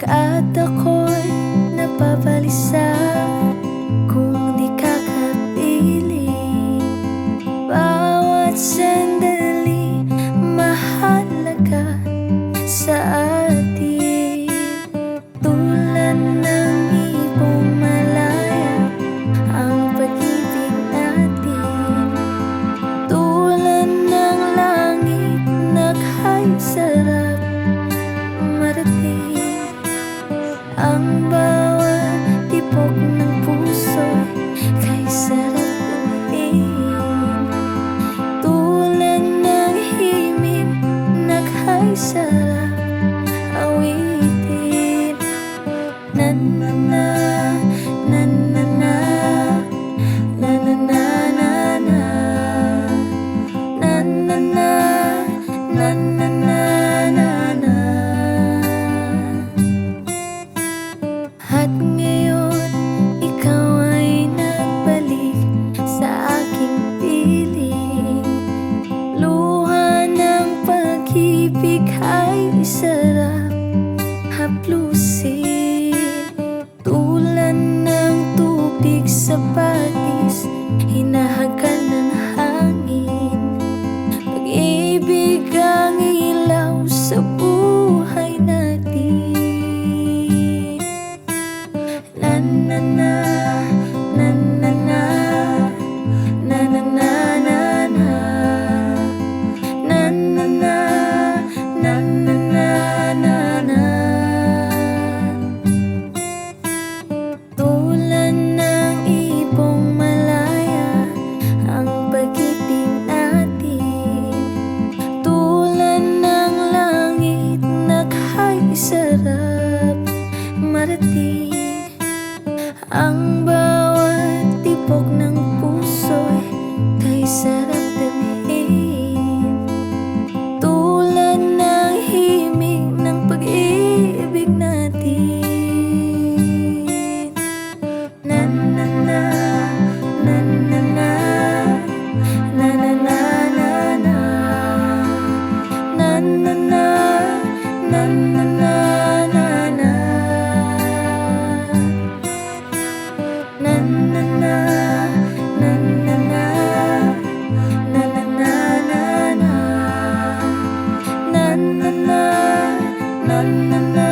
Pagkat ako'y batis, sarap marating Ang na na Na